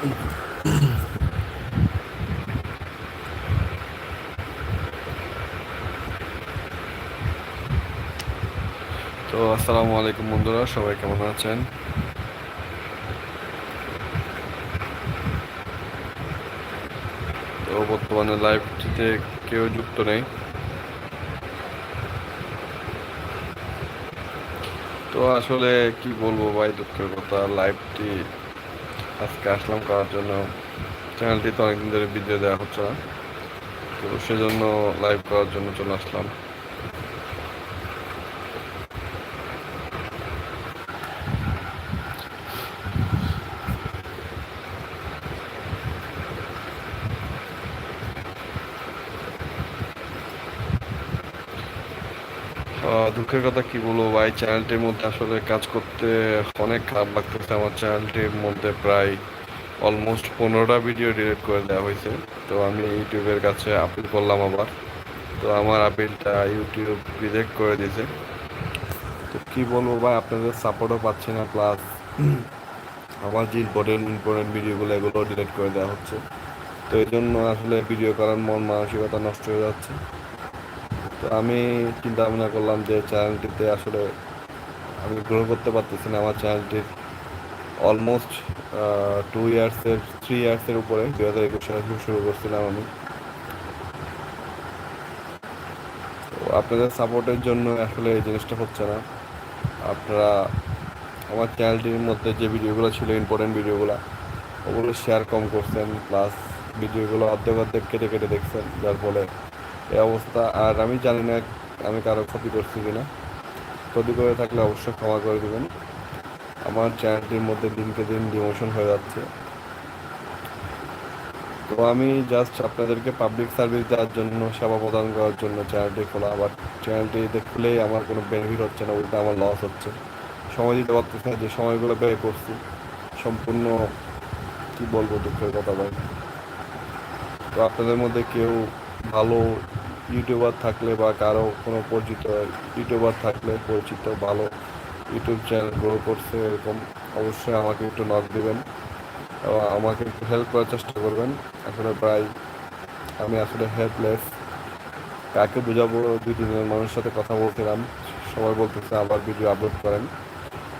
তো আসসালামু আলাইকুম বন্ধুরা, সবাই কেমন আছেন? তো বর্তমানে লাইভটিতে কেউ যুক্ত নেই। তো আসলে কি বলব ভাই, দুঃখের কথা লাইভটি আজকে আসলাম করার জন্য। চ্যানেলটি তো অনেকদিন ধরে ভিডিও দেওয়া হচ্ছে না। তো সেজন্য লাইভ করার জন্য চলে আসলাম। দুঃখের কথা কি বলব ভাই? চ্যানেলটির মধ্যে আসলে কাজ করতে অনেক খারাপ লাগতেছে আমার চ্যানেলটির মধ্যে প্রায় অলমোস্ট পনেরোটা ভিডিও ডিলিট করে দেওয়া হয়েছে। তো আমি ইউটিউবের কাছে আপিল করলাম আবার। তো আমার আপিলটা ইউটিউব রিজেক্ট করে দিয়েছে। তো কী বলব ভাই, আপনাদের সাপোর্টও পাচ্ছি না প্লাস আমার যে ইম্পর্টেন্ট ইম্পর্টেন্ট ভিডিওগুলো এগুলো ডিলিট করে দেওয়া হচ্ছে। তো এই জন্য আসলে ভিডিও করার মন মানসিকতা নষ্ট হয়ে যাচ্ছে। তো আমি চিন্তা ভাবনা করলাম যে চ্যানেলটিতে আসলে আমি গ্রো করতে পারতেছি না আমার চ্যানেলটির অলমোস্ট টু ইয়ার্সের থ্রি ইয়ার্সের উপরে দু হাজার একুশ সালে শুরু করছিলাম আমি। তো আপনাদের সাপোর্টের জন্য আসলে এই জিনিসটা হচ্ছে না। আপনারা আমার চ্যানেলটির মধ্যে যে ভিডিওগুলো ছিল ইম্পর্টেন্ট ভিডিওগুলো, ওগুলো শেয়ার কম করছেন প্লাস ভিডিওগুলো অর্ধেক অর্ধেক কেটে কেটে দেখছেন, যার ফলে এই অবস্থা, আর আমি জানি না আমি কারও ক্ষতি করছি কিনা। ক্ষতি করে থাকলে অবশ্যই ক্ষমা করে দেবেন। আমার চ্যানেলটির মধ্যে দিনকে দিন ডিমোশন হয়ে যাচ্ছে। তো আমি জাস্ট আপনাদেরকে পাবলিক সার্ভিস দেওয়ার জন্য, সেবা প্রদান করার জন্য চ্যানেলটি খোলা। আবার চ্যানেলটিতে খুলেই আমার কোনো বেনিফিট হচ্ছে না, উল্টো আমার লস হচ্ছে। সময় দিতে পারতেছি না, যে সময়গুলো ব্যয় করছি, সম্পূর্ণ কি বলব দুঃখের কথা ভাই। তো আপনাদের মধ্যে কেউ ভালো ইউটিউবার থাকলে বা কারও কোনো পরিচিত ইউটিউবার থাকলে পরিচিত, ভালো ইউটিউব চ্যানেল গ্রো করছে এরকম, অবশ্যই আমাকে একটু নক দেবেন। এবং আমাকে একটু হেল্প করার চেষ্টা করবেন। আসলে প্রায় আমি আসলে হেল্পলেস কাকে বোঝাবো? দুই তিনজন মানুষের সাথে কথা বলছিলাম। সবাই বলতেছে আবার ভিডিও আপলোড করেন।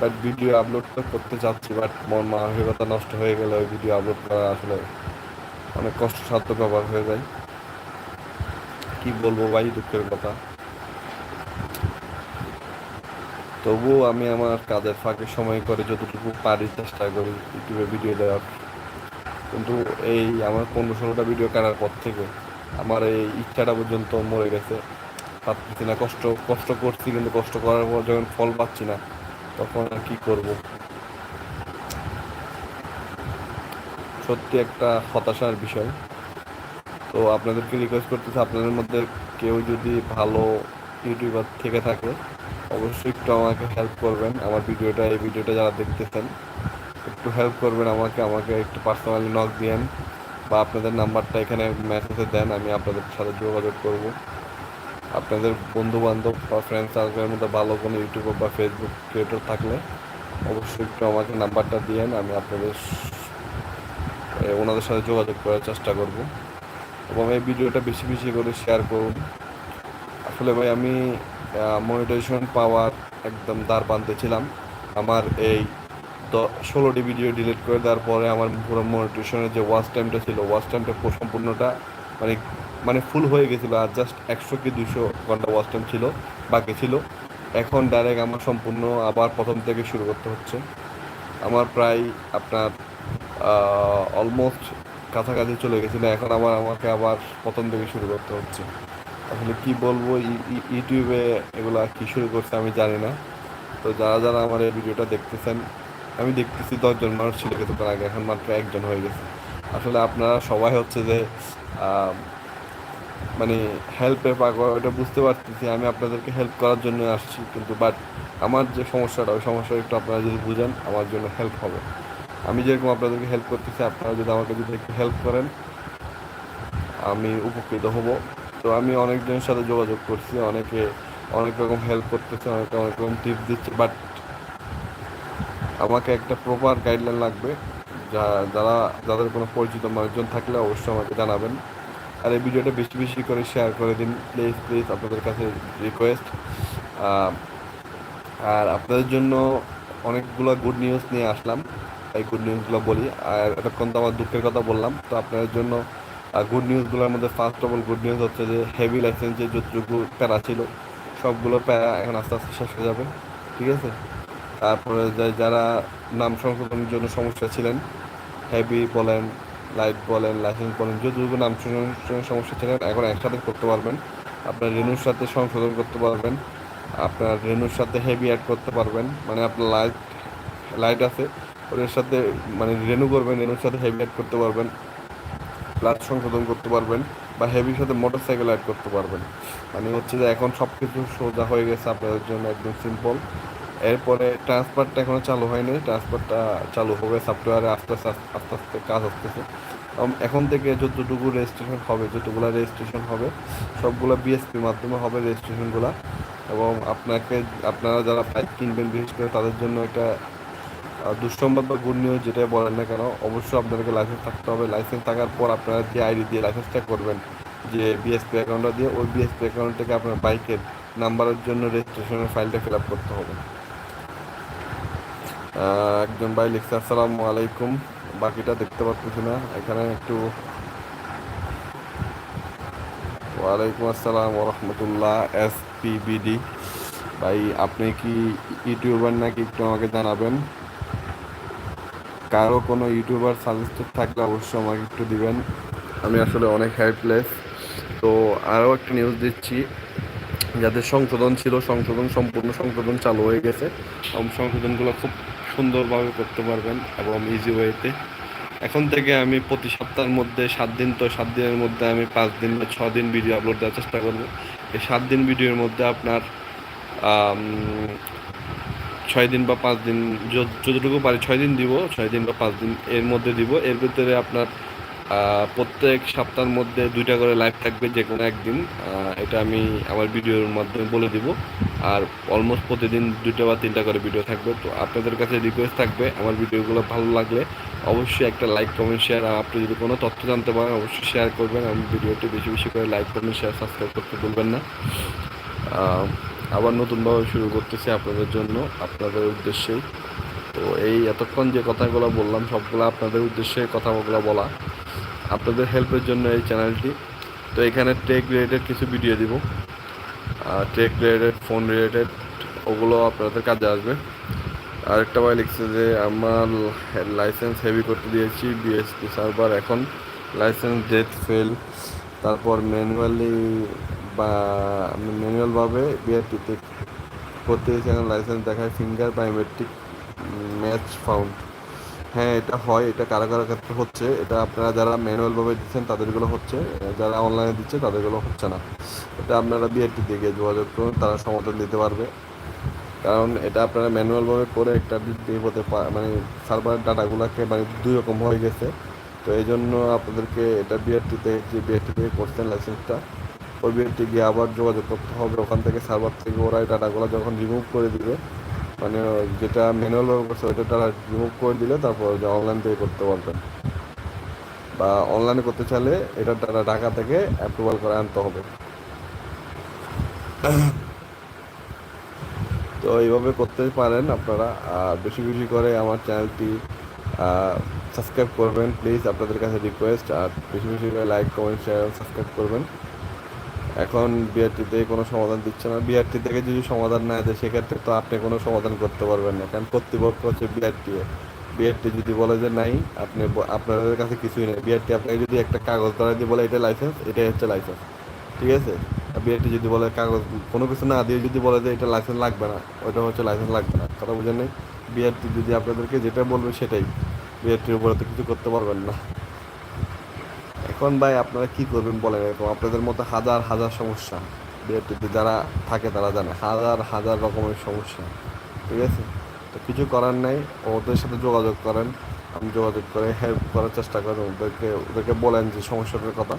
বাট ভিডিও আপলোড তো করতে চাচ্ছি বাট মন মানসিকতা নষ্ট হয়ে গেলে ওই ভিডিও আপলোড করা আসলে অনেক কষ্টসাধ্য ব্যাপার হয়ে যায়। কি বলব, ভাই, দুঃখের কথা। তবুও আমি আমার কাজের ফাঁকে সময় করে যতটুকু পারি চেষ্টা করি ইউটিউবে ভিডিও দেওয়ার। কিন্তু এই আমার পনেরো ষোলোটা ভিডিও করার পর থেকে আমার এই ইচ্ছাটা পর্যন্ত মরে গেছে। পাচ্ছি না, কষ্ট কষ্ট করছি কিন্তু কষ্ট করার পর যখন ফল পাচ্ছি না, তখন আর কি করব? সত্যি একটা হতাশার বিষয়। তো আপনাদেরকে রিকোয়েস্ট করতেছি, আপনাদের মধ্যে কেউ যদি ভালো ইউটিউবার থেকে থাকে, অবশ্যই একটু আমাকে হেল্প করবেন। আমার ভিডিওটা, এই ভিডিওটা যারা দেখতেছেন, একটু হেল্প করবেন আমাকে আমাকে একটু পার্সোনালি নক দিয়েন বা আপনাদের নাম্বারটা এখানে মেসেজে দেন, আমি আপনাদের সাথে যোগাযোগ করব। আপনাদের বন্ধু বান্ধব বা ফ্রেন্ড সার্কেলের মধ্যে ভালো কোনো ইউটিউবার বা ফেসবুক ক্রিয়েটর থাকলে অবশ্যই একটু আমাকে নাম্বারটা দিয়েন, আমি আপনাদের ওনাদের সাথে যোগাযোগ করার চেষ্টা করব। এই ভিডিওটা বেশি বেশি করে শেয়ার করুন। আসলে ভাই, আমি মনিটাইজেশন পাওয়ার একদম দ্বার প্রান্তে ছিলাম। আমার এই ষোলোটি ভিডিও ডিলিট করে দেওয়ার পরে আমার পুরো মনিটাইজেশনের যে ওয়াচ টাইমটা ছিল ওয়াচ টাইমটা সম্পূর্ণটা মানে মানে ফুল হয়ে গেছিল আর জাস্ট একশো কি দুশো ঘণ্টা ওয়াচ টাইম ছিল, বাকি ছিল। এখন ডাইরেক্ট আমার সম্পূর্ণ আবার প্রথম থেকে শুরু করতে হচ্ছে। আমার প্রায় আপনার অলমোস্ট কাছাকাছি চলে গেছিল, এখন আবার আমাকে আবার প্রথম থেকে শুরু করতে হচ্ছে। আসলে কি বলব ইউটিউবে এগুলা কি শুরু করছে আমি জানি না। তো যারা যারা আমার এই ভিডিওটা দেখতেছেন, আমি দেখতেছি দশজন মানুষ ছিল কিছুক্ষণ আগে, এখন মাত্র একজন হয়ে গেছে। আসলে আপনারা সবাই হচ্ছে যে মানে হেল্পের পাগল ওটা বুঝতে পারতেছি, আমি আপনাদেরকে হেল্প করার জন্য আসছি। কিন্তু বাট আমার যে সমস্যাটা, ওই সমস্যাটা একটু আপনারা যদি বুঝেন, আমার জন্য হেল্প হবে। আমি যেরকম আপনাদেরকে হেল্প করতেছি, আপনারা যদি আমাকে যদি একটু হেল্প করেন, আমি উপকৃত হব। তো আমি অনেকজনের সাথে যোগাযোগ করছি, অনেকে অনেক রকম হেল্প করতেছে, অনেকে অনেক রকম টিপস দিচ্ছে বাট আমাকে একটা প্রপার গাইডলাইন লাগবে। যা, যারা, যাদের কোনো পরিচিত মানুষজন থাকলে অবশ্যই আমাকে জানাবেন। আর এই ভিডিওটা বেশি বেশি করে শেয়ার করে দিন প্লিজ প্লিজ আপনাদের কাছে রিকোয়েস্ট আর আপনাদের জন্য অনেকগুলো গুড নিউজ নিয়ে আসলাম। এই গুড নিউজগুলো বলি। আর এতক্ষণ তো আমার দুঃখের কথা বললাম। তো আপনাদের জন্য গুড নিউজগুলোর মধ্যে first of all good news হচ্ছে যে হেভি লাইসেন্সের যতটুকু প্যারা ছিল, সবগুলো প্যারা এখন আস্তে আস্তে শেষ হয়ে যাবে। ঠিক আছে? তারপরে যে- যারা নাম সংশোধনের জন্য সমস্যা ছিলেন হেভি বলেন লাইট বলেন লাইসেন্স বলেন, যতটুকু নাম সংশোধনের সমস্যা ছিলেন, এখন একসাথে করতে পারবেন। আপনার রেনুর সাথে সংশোধন করতে পারবেন। আপনার রেনুর সাথে হেভি অ্যাড করতে পারবেন। মানে আপনার লাইট লাইট আছে। ওদের সাথে মানে রেনু করবেন, রেনুর সাথে হেভি অ্যাড করতে পারবেন প্লাস সংশোধন করতে পারবেন, বা হেভির সাথে মোটর সাইকেল অ্যাড করতে পারবেন। মানে হচ্ছে যে এখন সব কিছু সোজা হয়ে গেছে আপনাদের জন্য একদম সিম্পল এরপরে ট্রান্সফারটা এখনও চালু হয়নি ট্রান্সফারটা চালু হবে সফটওয়্যারে আস্তে আস্তে আস্তে আস্তে কাজ আসতেছে এখন থেকে যতটুকু রেজিস্ট্রেশন হবে, যতগুলো রেজিস্ট্রেশন হবে, সবগুলো বিএসপির মাধ্যমে হবে রেজিস্ট্রেশনগুলো এবং আপনাকে, আপনারা যারা বাইক কিনবেন বিশেষ করে তাদের জন্য একটা দুঃসংবাদ বা গুড নিউজ যেটাই বলেন না কেন, অবশ্যই আপনাদেরকে লাইসেন্স থাকতে হবে। লাইসেন্স থাকার পর আপনারা যে আইডি দিয়ে লাইসেন্সটা করবেন, যে বিএসপি অ্যাকাউন্টটা দিয়ে, ওই বিএসপি অ্যাকাউন্ট থেকে আপনার বাইকের নাম্বারের জন্য রেজিস্ট্রেশনের ফাইলটা ফিল আপ করতে হবে। একজন ভাই লিখছে, আসসালামু আলাইকুম। বাকিটা দেখতে পাচ্ছি না। এখানে একটু ওয়ালাইকুম আসসালাম ওরহমতুল্লাহ এস পিবিডি ভাই, আপনি কি ইউটিউবার নাকি একটু আমাকে জানাবেন? কারও কোনো ইউটিউবার সাজেস্টেড থাকলে অবশ্যই আমাকে একটু দিবেন। আমি আসলে অনেক হেল্পলেস তো আরও একটা নিউজ দিচ্ছি। যাদের সংশোধন ছিল, সংশোধন সম্পূর্ণ সংশোধন চালু হয়ে গেছে। সংশোধনগুলো খুব সুন্দরভাবে করতে পারবেন এবং ইজি ওয়েতে এখন থেকে আমি প্রতি সপ্তাহের মধ্যে সাত দিন তো সাত দিনের মধ্যে আমি পাঁচ দিন বা ছ দিন ভিডিও আপলোড দেওয়ার চেষ্টা করব। এই সাত দিন ভিডিওর মধ্যে আপনার ছয় দিন বা পাঁচ দিন, যত- যতটুকু পারি ছয় দিন দিব, ছয় দিন বা পাঁচ দিন এর মধ্যে দিব। এর ভিতরে আপনার প্রত্যেক সপ্তাহের মধ্যে দুইটা করে লাইভ থাকবে, যে কোনো একদিন। এটা আমি আমার ভিডিওর মাধ্যমে বলে দিব। আর অলমোস্ট প্রতিদিন দুইটা বা তিনটা করে ভিডিও থাকবে। তো আপনাদের কাছে রিকোয়েস্ট থাকবে, আমার ভিডিওগুলো ভালো লাগলে অবশ্যই একটা লাইক কমেন্ট শেয়ার আর আপনি যদি কোনো তথ্য জানতে পারেন, অবশ্যই শেয়ার করবেন। আমার ভিডিওটি বেশি বেশি করে লাইক কমেন্ট শেয়ার সাবস্ক্রাইব করতে ভুলবেন না। আবার নতুনভাবে শুরু করতেছি আপনাদের জন্য, আপনাদের উদ্দেশ্যেই। তো এই এতক্ষণ যে কথাগুলো বললাম, সবগুলো আপনাদের উদ্দেশ্যে কথাগুলো বলা। আপনাদের হেল্পের জন্য এই চ্যানেলটি। তো এখানে টেক রিলেটেড কিছু ভিডিও দিব। টেক রিলেটেড ফোন রিলেটেড ওগুলো আপনাদের কাজে আসবে। আরেকটা ভাই লিখছে যে, আমার লাইসেন্স হেভি করতে দিয়েছি বিএসপি সার্ভার এখন। লাইসেন্স ডেথ ফেল তারপর ম্যানুয়ালি ম্যানুয়ালভাবে বিআরটিতে করতে এখন লাইসেন্স দেখায় ফিঙ্গার বায়োমেট্রিক ম্যাচ ফাউন্ড হ্যাঁ এটা হয়, এটা কারও কারও ক্ষেত্রে হচ্ছে। এটা আপনারা যারা ম্যানুয়ালভাবে দিচ্ছেন, তাদেরগুলো হচ্ছে। যারা অনলাইনে দিচ্ছে, তাদেরগুলো হচ্ছে না। এটা আপনারা বিআরটিতে গিয়ে যোগাযোগ করুন, তারা সমাধান দিতে পারবে। কারণ এটা আপনারা ম্যানুয়ালভাবে করে একটা পা- মানে সার্ভার ডাটাগুলোকে মানে দুই রকম হয়ে গেছে। তো এই জন্য আপনাদেরকে এটা বিআরটিতে যে বিআরটি থেকে করছেন লাইসেন্সটা ওই বিআরটি গিয়ে আবার যোগাযোগ করতে হবে। ওখান থেকে সার্ভার থেকে ওরা এই ডাটাগুলো যখন রিমুভ করে দিবে মানে যেটা ম্যানুয়ালভাবে করছে ওইটা তারা রিমুভ করে দিলে তারপর যে অনলাইন থেকে করতে পারবেন। বা অনলাইনে করতে চাইলে এটা তারা ঢাকা থেকে অ্যাপ্রুভাল করে আনতে হবে। তো এইভাবে করতে পারেন আপনারা। বেশি বেশি করে আমার চ্যানেলটি সাবস্ক্রাইব করবেন। প্লিজ আপনাদের কাছে রিকোয়েস্ট আর বেশি বেশি করে লাইক কমেন্ট শেয়ার সাবস্ক্রাইব করবেন। এখন বিআরটিতে কোনো সমাধান দিচ্ছে না। বিআরটি থেকে যদি সমাধান না দেয়, সেক্ষেত্রে তো আপনি কোনো সমাধান করতে পারবেন না। কারণ কর্তৃপক্ষ হচ্ছে বিআরটি বিআরটি যদি বলে যে নাই, আপনি আপনাদের কাছে কিছুই নেই। বিআরটি আপনাকে যদি একটা কাগজ ধরা দিয়ে বলে, এটা লাইসেন্স এটাই হচ্ছে লাইসেন্স ঠিক আছে? বিআরটি যদি বলে কাগজ, কোনো কিছু না দিয়ে যদি বলে যে এটা লাইসেন্স লাগবে না, ওইটা হচ্ছে লাইসেন্স লাগবে না। কথা বুঝেন নেই? বিআরটি যদি আপনাদেরকে যেটা বলবে সেটাই। বিআরটির উপরে তো কিছু করতে পারবেন না। এখন ভাই আপনারা কি করবেন বলেন এরকম? আপনাদের মতো হাজার হাজার সমস্যা বিআরটিতে যারা থাকে তারা জানে। হাজার হাজার রকমের সমস্যা, ঠিক আছে? তো কিছু করার নাই, ওদের সাথে যোগাযোগ করেন, আমি যোগাযোগ করে হেল্প করার চেষ্টা করেন ওদেরকে ওদেরকে বলেন যে সমস্যাটার কথা।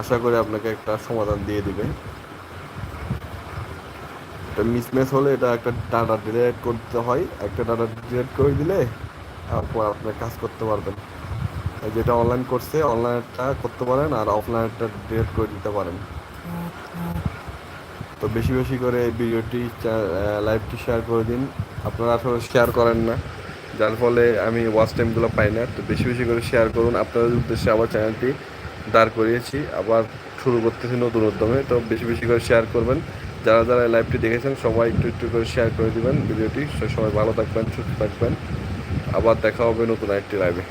আশা করি আপনাকে একটা সমাধান দিয়ে দিবে। এটা মিসম্যাচ হলে এটা একটা ডাটা ডিলেট করতে হয়। একটা ডাটা ডিলেট করে দিলে তারপর আপনি কাজ করতে পারবেন। যেটা অনলাইন করছে অনলাইনটা করতে পারেন আর অফলাইনটা ডিলেট করে দিতে পারেন। তো বেশি বেশি করে এই ভিডিওটি লাইভটি শেয়ার করে দিন। আপনারা আসলে শেয়ার করেন না, যার ফলে আমি ওয়াচ টাইমগুলো পাই না। তো বেশি বেশি করে শেয়ার করুন। আপনাদের উদ্দেশ্যে আবার চ্যানেলটি দাঁড় করিয়েছি। আবার শুরু করতেছি নতুন উদ্যমে। তো বেশি বেশি করে শেয়ার করবেন। যারা যারা লাইভটি দেখেছেন, সবাই একটু একটু করে শেয়ার করে দিবেন ভিডিওটি। সবাই ভালো থাকবেন, সুস্থ থাকবেন। আবার দেখা হবে নতুন একটি লাইভে